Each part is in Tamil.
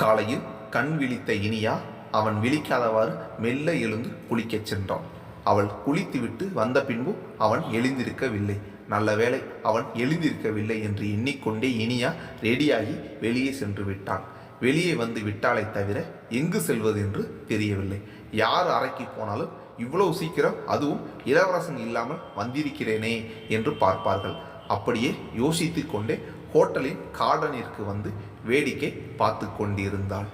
காலையில் கண் விழித்த இனியா அவன் விழிக்காதவாறு மெல்ல எழுந்து குளிக்கச் சென்றான். அவள் குளித்துவிட்டு வந்த பின்பு அவன் எழுந்திருக்கவில்லை. நல்ல வேளை அவன் எழுந்திருக்கவில்லை என்று எண்ணிக்கொண்டே இனியா ரெடியாகி வெளியே சென்று விட்டான். வெளியே வந்து விட்டாலே தவிர எங்கு செல்வது என்று தெரியவில்லை. யார் அறைக்கு போனாலும் இவ்வளவு சீக்கிரம் அதுவும் இளவரசன் இல்லாமல் வந்திருக்கிறேனே என்று பார்ப்பார்கள். அப்படியே யோசித்து கொண்டே ஹோட்டலின் கார்டனிற்கு வந்து வேடிக்கை பார்த்து கொண்டிருந்தாள்.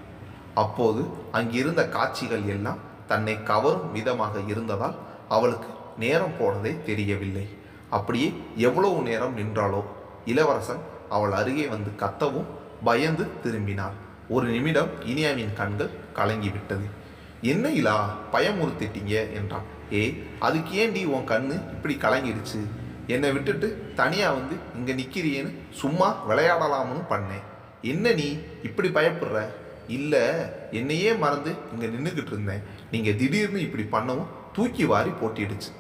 அப்போது அங்கிருந்த காட்சிகள் எல்லாம் தன்னை கவரும் விதமாக இருந்ததால் அவளுக்கு நேரம் போனதே தெரியவில்லை. அப்படியே எவ்வளவு நேரம் நின்றாளோ? இளவரசன் அவள் அருகே வந்து கத்தவும் பயந்து திரும்பினாள். ஒரு நிமிடம் இனியாவின் கண்கள் கலங்கிவிட்டது. என்ன இலா பயமுறுத்திட்டீங்க என்றான். ஏ அதுக்கு ஏன்டி உன் கண்ணு இப்படி கலங்கிடுச்சு? என்னை விட்டுட்டு தனியாக வந்து இங்கே நிற்கிறியேன்னு சும்மா விளையாடலாம்னு பண்ணேன். என்ன நீ இப்படி பயப்படுற? இல்லை என்னையே மறந்து இங்கே நின்றுக்கிட்டு இருந்தேன். நீங்கள் திடீர்னு இப்படி பண்ணவும் தூக்கி வாரி போட்டிடுச்சு.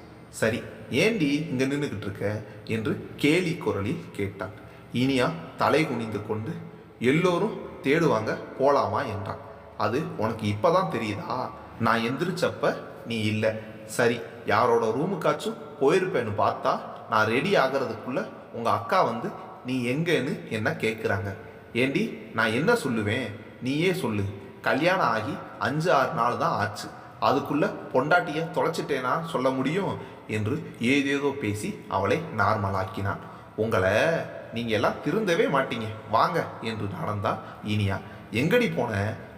சரி ஏண்டி இங்கே நின்றுக்கிட்டு இருக்க? என்று கேலி குரலில் கேட்டான். இனியா தலை குனிந்து கொண்டு எல்லோரும் தேடுவாங்க போலாமா? என்றான். அது உனக்கு இப்பதான் தெரியுதா? நான் எந்திரிச்சப்ப நீ இல்லை. சரி யாரோட ரூமுக்காச்சும் போயிருப்பேன்னு பார்த்தா நான் ரெடி ஆகிறதுக்குள்ளே உங்கள் அக்கா வந்து நீ எங்கேன்னு என்ன கேட்குறாங்க ஏண்டி நான் என்ன சொல்லுவேன்? நீயே சொல்லு. கல்யாணம் ஆகி அஞ்சு ஆறு நாள் தான் ஆச்சு. அதுக்குள்ள பொண்டாட்டியை தொலைச்சிட்டேனா சொல்ல முடியும்? என்று ஏதேதோ பேசி அவளை நார்மலாக்கினான் உங்களை நீங்கள் எல்லாம் திருந்தவே மாட்டீங்க. வாங்க என்று நடந்தா இனியா. எங்கடி போன?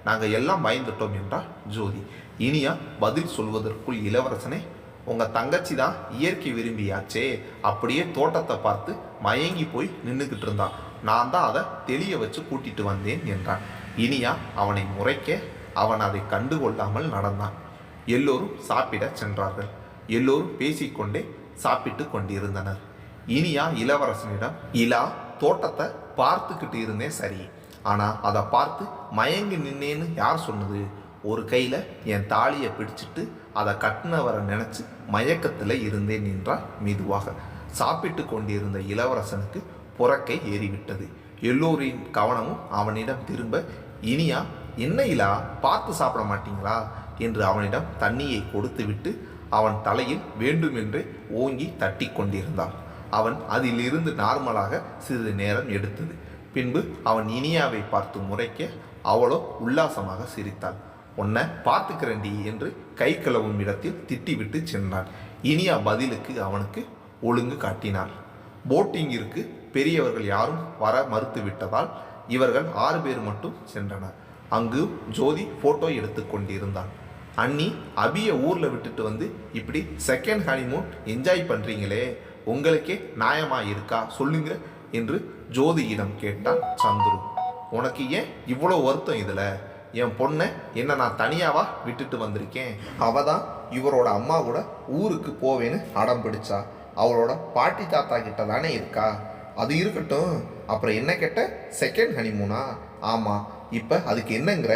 நாங்கள் எல்லாம் பயந்துட்டோம் என்றால் ஜோதி. இனியா பதில் சொல்வதற்குள் இளவரசனே உங்கள் தங்கச்சி தான் இயற்கை விரும்பியாச்சே. அப்படியே தோட்டத்தை பார்த்து மயங்கி போய் நின்றுக்கிட்டு இருந்தான். நான் தான் அதை தெளிய வச்சு கூட்டிட்டு வந்தேன் என்றான். இனியா அவனை முறைக்க அவன் அதை கண்டுகொள்ளாமல் நடந்தான். எல்லோரும் சாப்பிட சென்றார்கள். எல்லோரும் பேசிக்கொண்டே சாப்பிட்டு கொண்டிருந்தனர். இனியா இளவரசனிடம் இலா தோட்டத்தை பார்த்துக்கிட்டு இருந்தேன் சரி. ஆனால் அதை பார்த்து மயங்கி நின்னேன்னு யார் சொன்னது? ஒரு கையில் என் தாலியை பிடிச்சிட்டு அதை கட்டினவரை நினச்சி மயக்கத்தில் இருந்தேன் என்றார் மெதுவாக சாப்பிட்டு கொண்டிருந்த இளவரசனுக்கு புறக்கை ஏறிவிட்டது. எல்லோரின் கவனமும் அவனிடம் திரும்ப இனியா என்னையிலா பார்த்து சாப்பிட மாட்டீங்களா? என்று அவனிடம் தண்ணியை கொடுத்துவிட்டு அவன் தலையில் வேண்டுமென்றே ஓங்கி தட்டி கொண்டிருந்தான். அவன் அதிலிருந்து நார்மலாக சிறிது நேரம் எடுத்தது. பின்பு அவன் இனியாவை பார்த்து முறைக்க அவளோ? உல்லாசமாக சிரித்தாள். உன்னை பார்த்துக்கிறேன்டி என்று கை கிளவும் இடத்தில் திட்டிவிட்டு சென்றான். இனியா பதிலுக்கு அவனுக்கு ஒழுங்கு காட்டினாள் போட்டிங்கிற்கு பெரியவர்கள் யாரும் வர மறுத்து விட்டதால் இவர்கள் ஆறு பேர் மட்டும் சென்றனர். அங்கு ஜோதி போட்டோ எடுத்து கொண்டிருந்தான். அண்ணி அபியை ஊரில் விட்டுட்டு வந்து இப்படி செகண்ட் ஹனிமூன் என்ஜாய் பண்ணுறீங்களே உங்களுக்கே நியாயமாக இருக்கா சொல்லுங்க என்று ஜோதியிடம் கேட்டான் சந்துரு. உனக்கு ஏன் இவ்வளோ வருத்தம் இதில்? என் பொண்ணை என்ன நான் தனியாவா விட்டுட்டு வந்திருக்கேன்? அவ தான் இவரோட அம்மா கூட ஊருக்கு போவேன்னு அடம் பிடிச்சா. அவளோட பாட்டி தாத்தா கிட்ட தானே இருக்கா? அது இருக்கட்டும். அப்புறம் என்ன கேட்ட? செகண்ட் ஹனிமூனா ஆமாம் இப்போ அதுக்கு என்னங்கிற?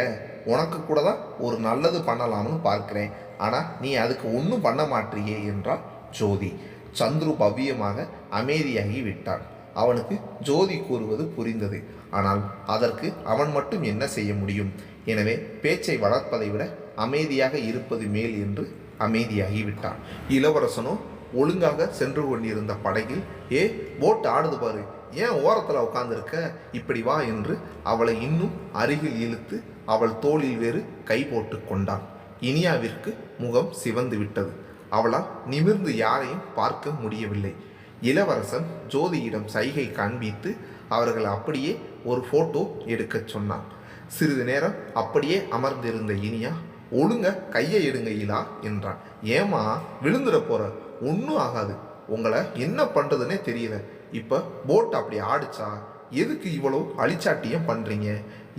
உனக்கு கூட தான் ஒரு நல்லது பண்ணலாம்னு பார்க்குறேன். ஆனால் நீ அதுக்கு ஒன்றும் பண்ண மாட்டியே என்றால் ஜோதி. சந்துரு பவ்யமாக அமைதியாகி விட்டான். அவனுக்கு ஜோதி கூறுவது புரிந்தது. ஆனால் அதற்கு அவன் மட்டும் என்ன செய்ய முடியும்? எனவே பேச்சை வளர்ப்பதை விட அமைதியாக இருப்பது மேல் என்று அமைதியாகி விட்டான். இளவரசனோ ஒழுங்காக சென்று கொண்டிருந்த படகில் ஏ போட் ஆடுது பாரு. ஏன் ஓரத்தில் உட்காந்துருக்க இப்படி வா என்று அவளை இன்னும் அருகில் இழுத்து அவள் தோளில் வேறு கை போட்டு கொண்டான். இனியாவிற்கு முகம் சிவந்து விட்டது. அவளால் நிமிர்ந்து யாரையும் பார்க்க முடியவில்லை. இளவரசன் ஜோதியிடம் சைகை காண்பித்து அவர்கள் அப்படியே ஒரு ஃபோட்டோ எடுக்கச் சொன்னான். சிறிது நேரம் அப்படியே அமர்ந்திருந்த இனியா ஒழுங்க கையை எடுங்க இலா என்றான். ஏமா விழுந்துட போற? ஒன்றும் ஆகாது. உங்களை என்ன பண்ணுறதுனே தெரியல. இப்போ போட் அப்படி ஆடிச்சா? எதுக்கு இவ்வளோ அழிச்சாட்டியம் பண்ணுறீங்க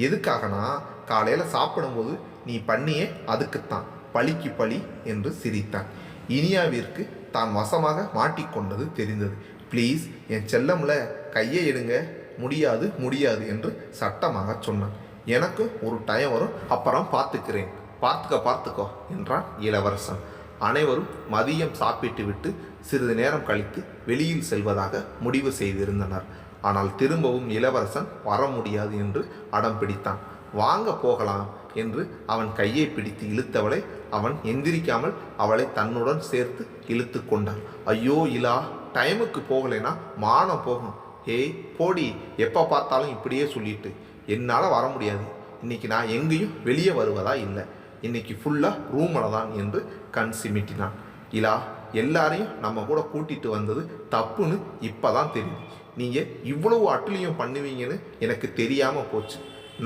எதுக்காகனா காலையில் சாப்பிடும்போது நீ பண்ணியே அதுக்குத்தான். பழிக்கு பழி என்று சிரித்தான். இனியாவிற்கு தான் வசமாக மாட்டிக்கொண்டது தெரிந்தது. ப்ளீஸ் என் செல்லம்ல கையை எடுங்க. முடியாது முடியாது என்று சட்டமாக சொன்னான். எனக்கு ஒரு டைம் வரும் அப்புறம் பார்த்துக்கிறேன். பார்த்துக்க பார்த்துக்கோ என்றான் இளவரசன். அனைவரும் மதியம் சாப்பிட்டுவிட்டு சிறிது நேரம் கழித்து வெளியில் செல்வதாக முடிவு செய்திருந்தனர். ஆனால் திரும்பவும் இளவரசன் வர முடியாது என்று அடம் பிடித்தான். வாங்க போகலாம் என்று அவன் கையை பிடித்து இழுத்தவளை அவன் எந்திரிக்காமல் அவளை தன்னுடன் சேர்த்து இழுத்து கொண்டான். ஐயோ இலா டைமுக்கு போகலைன்னா மானம் போகும். ஏய் போடி எப்போ பார்த்தாலும் இப்படியே சொல்லிட்டு. என்னால் வர முடியாது. இன்னைக்கு நான் எங்கேயும் வெளியே வருவதா இல்லை. இன்னைக்கு ஃபுல்லாக ரூமில் தான் என்று கண் சிமிட்டினான். இலா எல்லாரையும் நம்ம கூட கூட்டிட்டு வந்தது தப்புன்னு இப்போ தான் தெரியுது. நீங்கள் இவ்வளவு அட்டுழியம் பண்ணுவீங்கன்னு எனக்கு தெரியாமல் போச்சு.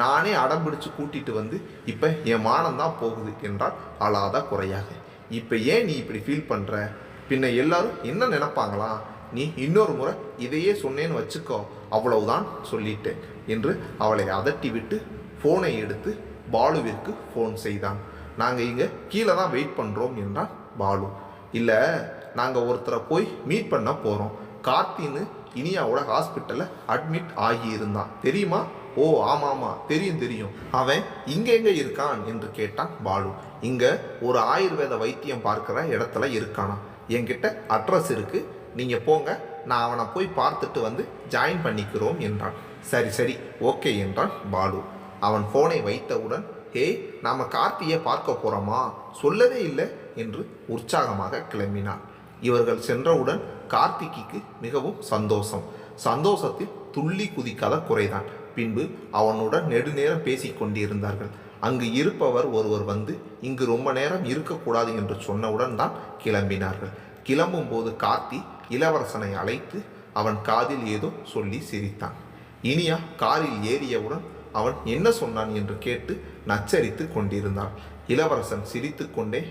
நானே அடம் பிடிச்சு கூட்டிட்டு வந்து இப்போ என் மானம் தான் போகுது என்றால் அழாத குறையாக. இப்போ ஏன் நீ இப்படி ஃபீல் பண்ணுற பின்ன எல்லாரும் என்ன நினைப்பாங்களா? நீ இன்னொரு முறை இதையே சொன்னேன்னு வச்சுக்கோ அவ்வளவுதான் சொல்லிட்டேன் என்று அவளை அதட்டி விட்டு ஃபோனை எடுத்து பாலுவிற்கு ஃபோன் செய்தான். நாங்கள் இங்கே கீழே தான் வெயிட் பண்ணுறோம் என்றான் பாலு. இல்லை நாங்கள் ஒருத்தரை போய் மீட் பண்ண போகிறோம் கார்த்தின்னு இனியாவோட ஹாஸ்பிட்டலில் அட்மிட் ஆகியிருந்தான் தெரியுமா? ஓ ஆமாம் ஆமாம் தெரியும் தெரியும். அவன் இங்கே எங்கே இருக்கான் என்று கேட்டான் பாலு. இங்கே ஒரு ஆயுர்வேத வைத்தியம் பார்க்குற இடத்துல இருக்கானா என்கிட்ட அட்ரஸ் இருக்கு. நீங்கள் போங்க. நான் அவனை போய் பார்த்துட்டு வந்து ஜாயின் பண்ணிக்கிறோம் என்றான். சரி சரி. ஓகே என்றான் பாலு. அவன் ஃபோனை வைத்தவுடன் ஹே நாம கார்த்தியை பார்க்க போகிறோமா சொல்லவே இல்லை என்று உற்சாகமாக கிளம்பினான். இவர்கள் சென்றவுடன் கார்த்திக்கு மிகவும் சந்தோஷம். சந்தோஷத்தில் துள்ளி குதிக்காத குறைதான். பின்பு அவனுடன் நெடுநேரம் பேசி கொண்டிருந்தார்கள். அங்கு இருப்பவர் ஒருவர் வந்து இங்கு ரொம்ப நேரம் இருக்கக்கூடாது என்று சொன்னவுடன் தான் கிளம்பினார்கள். கிளம்பும்போது கார்த்தி இளவரசனை அழைத்து அவன் காதில் ஏதோ சொல்லி சிரித்தான். இனியா காரில் ஏறியவுடன் அவன் என்ன சொன்னான் என்று கேட்டு நச்சரித்து கொண்டிருந்தான். இளவரசன் சிரித்துக்கொண்டே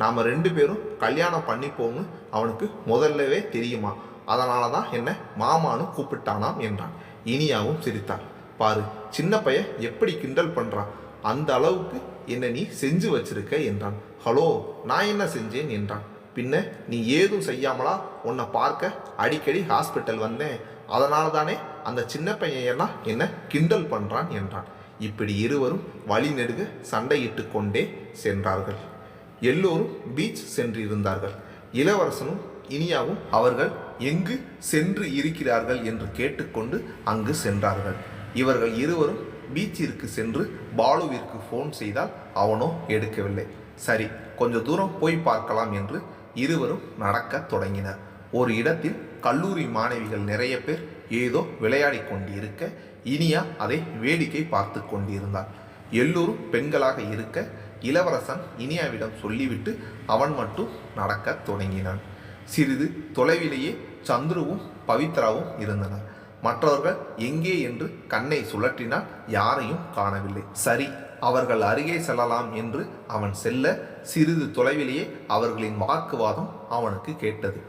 நாம் ரெண்டு பேரும் கல்யாணம் பண்ணிப்போம்னு அவனுக்கு முதல்லவே தெரியுமா? அதனால தான் என்ன மாமான்னு கூப்பிட்டானாம் என்றான். இனியாவும் சிரித்தான். பாரு சின்ன பையன் எப்படி கிண்டல் பண்ணுறான் அந்த அளவுக்கு என்ன நீ செஞ்சு வச்சிருக்க என்றான். ஹலோ நான் என்ன செஞ்சேன்? என்றான். பின்ன நீ ஏதும் செய்யாமலா உன்னை பார்க்க அடிக்கடி ஹாஸ்பிட்டல் வந்தேன். அதனால தானே அந்த சின்ன பையன் என்ன கிண்டல் பண்ணுறான் என்றான். இப்படி இருவரும் வழி நெடுக சண்டையிட்டு கொண்டே சென்றார்கள். எல்லோரும் பீச் சென்றிருந்தார்கள். இளவரசனும் இனியாவும் அவர்கள் எங்கு சென்று இருக்கிறார்கள் என்று கேட்டுக்கொண்டு அங்கு சென்றார்கள். இவர்கள் இருவரும் பீச்சிற்கு சென்று பாலுவிற்கு ஃபோன் செய்தால் அவனோ எடுக்கவில்லை. சரி கொஞ்ச தூரம் போய் பார்க்கலாம் என்று இருவரும் நடக்கத் தொடங்கினர். ஒரு இடத்தில் கல்லூரி மாணவிகள் நிறைய பேர் ஏதோ விளையாடி கொண்டிருக்க இனியா அதை வேடிக்கை பார்த்து கொண்டிருந்தார் எல்லோரும் பெண்களாக இருக்க இளவரசன் இனியாவிடம் சொல்லிவிட்டு அவன் மட்டும் நடக்க தொடங்கினான். சிறிது தொலைவிலேயே சந்துருவும் பவித்ராவும் இருந்தனர். மற்றவர்கள் எங்கே என்று கண்ணை சுழற்றினால் யாரையும் காணவில்லை. சரி அவர்கள் அருகே செல்லலாம் என்று அவன் செல்ல சிறிது தொலைவிலேயே அவர்களின் வாக்குவாதம் அவனுக்கு கேட்டது.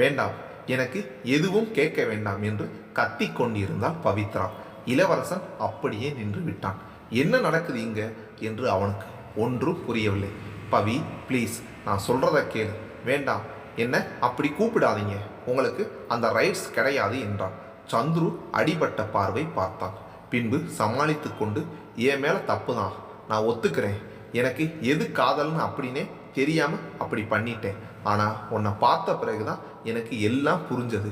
வேண்டாம் எனக்கு எதுவும் கேட்க வேண்டாம் என்று கத்தி கொண்டிருந்தாள் பவித்ரா. இளவரசன் அப்படியே நின்று விட்டான் என்ன நடக்குது இங்க? என்று அவனுக்கு ஒன்றும் புரியவில்லை. பவி ப்ளீஸ் நான் சொல்கிறத கேளு. வேண்டாம். என்ன? அப்படி கூப்பிடாதீங்க. உங்களுக்கு அந்த ரைட்ஸ் கிடையாது என்றான். சந்துரு அடிபட்ட பார்வை பார்த்தான். பின்பு சமாளித்து கொண்டு என் மேலே தப்பு தான். நான் ஒத்துக்கிறேன். எனக்கு எது காதல்னு அப்படின்னே தெரியாமல் அப்படி பண்ணிட்டேன். ஆனால் உன்னை பார்த்த பிறகு தான் எனக்கு எல்லாம் புரிஞ்சது.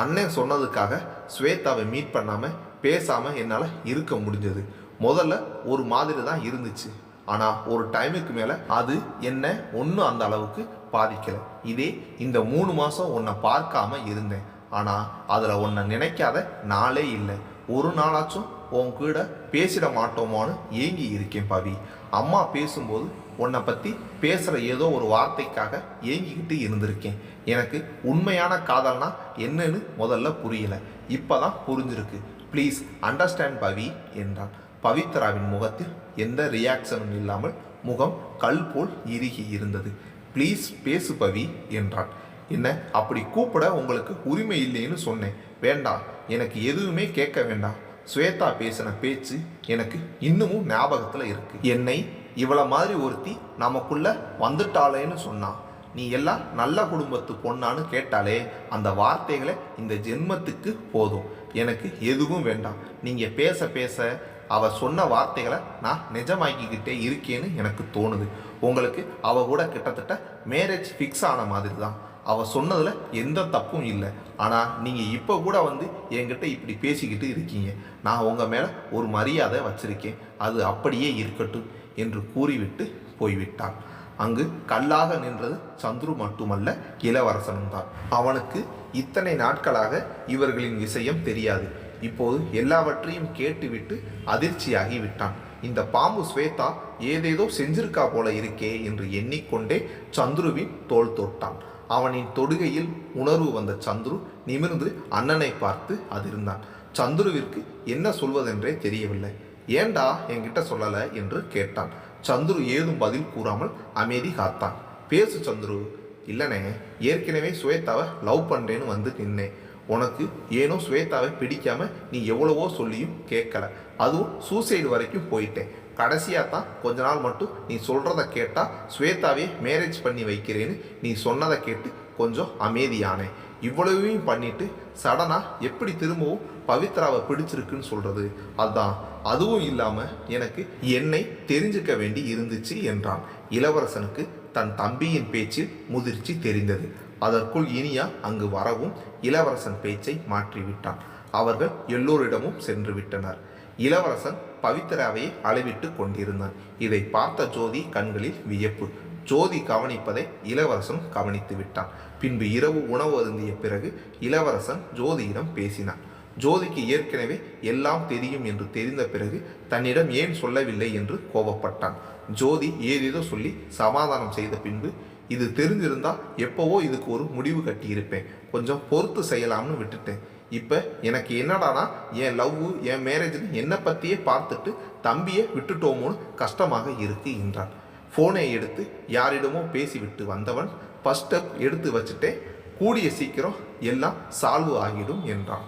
அண்ணன் சொன்னதுக்காக ஸ்வேதாவை மீட் பண்ணாமல் பேசாமல் என்னால் இருக்க முடிஞ்சது. முதல்ல ஒரு மாதிரி தான் இருந்துச்சு. ஆனால் ஒரு டைமுக்கு மேலே அது என்ன ஒன்றும் அந்த அளவுக்கு பாதிக்கலை. இதே இந்த மூணு மாதம் உன்னை பார்க்காம இருந்தேன். ஆனால் அதில் உன்னை நினைக்காத நாளே இல்லை. ஒரு நாளாச்சும் உன் கூட பேசிட மாட்டோமோன்னு ஏங்கி இருக்கேன் பவி. அம்மா பேசும்போது உன்னை பற்றி பேசுகிற ஏதோ ஒரு வார்த்தைக்காக ஏங்கிக்கிட்டு இருந்திருக்கேன். எனக்கு உண்மையான காதல்னா என்னன்னு முதல்ல புரியலை. இப்போ தான் புரிஞ்சிருக்கு. ப்ளீஸ் அண்டர்ஸ்டாண்ட் பவி என்றான். பவித்ராவின் முகத்தில் எந்த ரியாக்ஷனும் இல்லாமல் முகம் கல் போல் இறுகி இருந்தது. ப்ளீஸ் பேசு பவி என்றான். என்ன அப்படி கூப்பிட உங்களுக்கு உரிமை இல்லைன்னு சொன்னேன். வேண்டாம் எனக்கு எதுவுமே கேட்க வேண்டாம். ஸ்வேதா பேசின பேச்சு எனக்கு இன்னமும் ஞாபகத்தில் இருக்கு. என்னை இவ்வளோ மாதிரி ஒருத்தி நமக்குள்ளே வந்துட்டாளேன்னு சொன்னான் நீ எல்லாம் நல்ல குடும்பத்து பொண்ணான்னு கேட்டாலே அந்த வார்த்தைகளை இந்த ஜென்மத்துக்கு போதும். எனக்கு எதுவும் வேண்டாம். நீங்கள் பேச பேச அவ சொன்ன வார்த்தைகளை நான் நிஜமாக்கிக்கிட்டே இருக்கேன்னு எனக்கு தோணுது. உங்களுக்கு அவ கூட கிட்டத்தட்ட மேரேஜ் ஃபிக்ஸ் ஆன மாதிரி தான் அவ சொன்னதில் எந்த தப்பும் இல்லை. ஆனால் நீங்கள் இப்போ கூட வந்து என்கிட்ட இப்படி பேசிக்கிட்டு இருக்கீங்க. நான் உங்கள் மேலே ஒரு மரியாதை வச்சுருக்கேன். அது அப்படியே இருக்கட்டும். என்று கூறிவிட்டு போய்விட்டான். அங்கு கல்லாக நின்றது சந்துரு மட்டுமல்ல இளவரசனும் தான். அவனுக்கு இத்தனை நாட்களாக இவர்களின் விஷயம் தெரியாது. இப்போது எல்லாவற்றையும் கேட்டுவிட்டு அதிர்ச்சியாகி விட்டான். இந்த பாம்பு ஸ்வேதா ஏதேதோ செஞ்சிருக்கா போல இருக்கே என்று எண்ணிக்கொண்டே சந்துருவின் தோல் தொட்டான். அவனின் தொடுகையில் உணர்வு வந்த சந்துரு நிமிர்ந்து அண்ணனை பார்த்து அதிர்ந்தான். சந்துருவிற்கு என்ன சொல்வதென்றே தெரியவில்லை. ஏண்டா என்கிட்ட சொல்லல என்று கேட்டான். சந்துரு ஏதும் பதில் கூறாமல் அமைதி காத்தான். பேசு சந்துரு. இல்லைனே ஏற்கனவே ஸ்வேதாவை லவ் பண்ணுறேன்னு வந்து நின்னேன் உனக்கு ஏனோ ஸ்வேதாவை பிடிக்காம நீ எவ்வளவோ சொல்லியும் கேட்கல அதுவும் சூசைடு வரைக்கும் போயிட்டேன். கடைசியாக தான் கொஞ்ச நாள் மட்டும் நீ சொல்கிறத கேட்டால் ஸ்வேதாவே மேரேஜ் பண்ணி வைக்கிறேன்னு நீ சொன்னதை கேட்டு கொஞ்சம் அமைதியானேன் இவ்வளவையும் பண்ணிட்டு சடனாக எப்படி திரும்பவும் பவித்ராவை பிடிச்சிருக்குன்னு சொல்கிறது அதுதான் அதுவும் இல்லாமல் எனக்கு என்னை தெரிஞ்சுக்க வேண்டி இருந்துச்சு என்றான். இளவரசனுக்கு தன் தம்பியின் பேச்சில் முதிர்ச்சி தெரிந்தது. அதற்குள் இனியா அங்கு வரவும் இளவரசன் பேச்சை மாற்றிவிட்டான். அவர்கள் எல்லோரிடமும் சென்று விட்டனர். இளவரசன் பவித்ராவை அளவிட்டு கொண்டிருந்தான். இதை பார்த்த ஜோதி கண்களில் வியப்பு. ஜோதி கவனிப்பதை இளவரசன் கவனித்து விட்டான். பின்பு இரவு உணவு அருந்திய பிறகு இளவரசன் ஜோதியிடம் பேசினான். ஜோதிக்கு ஏற்கனவே எல்லாம் தெரியும் என்று தெரிந்த பிறகு தன்னிடம் ஏன் சொல்லவில்லை என்று கோபப்பட்டான். ஜோதி ஏதேதோ சொல்லி சமாதானம் செய்த பின்பு இது தெரிஞ்சிருந்தால் எப்போவோ இதுக்கு ஒரு முடிவு கட்டியிருப்பேன். கொஞ்சம் பொறுத்து செய்யலாம்னு விட்டுட்டேன். இப்போ எனக்கு என்னடானா என் லவ் என் மேரேஜ்னு என்னை பற்றியே பார்த்துட்டு தம்பியை விட்டுட்டோமோன்னு கஷ்டமாக இருக்கு என்றான். ஃபோனை எடுத்து யாரிடமோ பேசிவிட்டு வந்தவன் ஃபஸ்ட் எடுத்து வச்சுட்டே கூடிய சீக்கிரம் எல்லாம் சால்வ் ஆகிடும் என்றான்.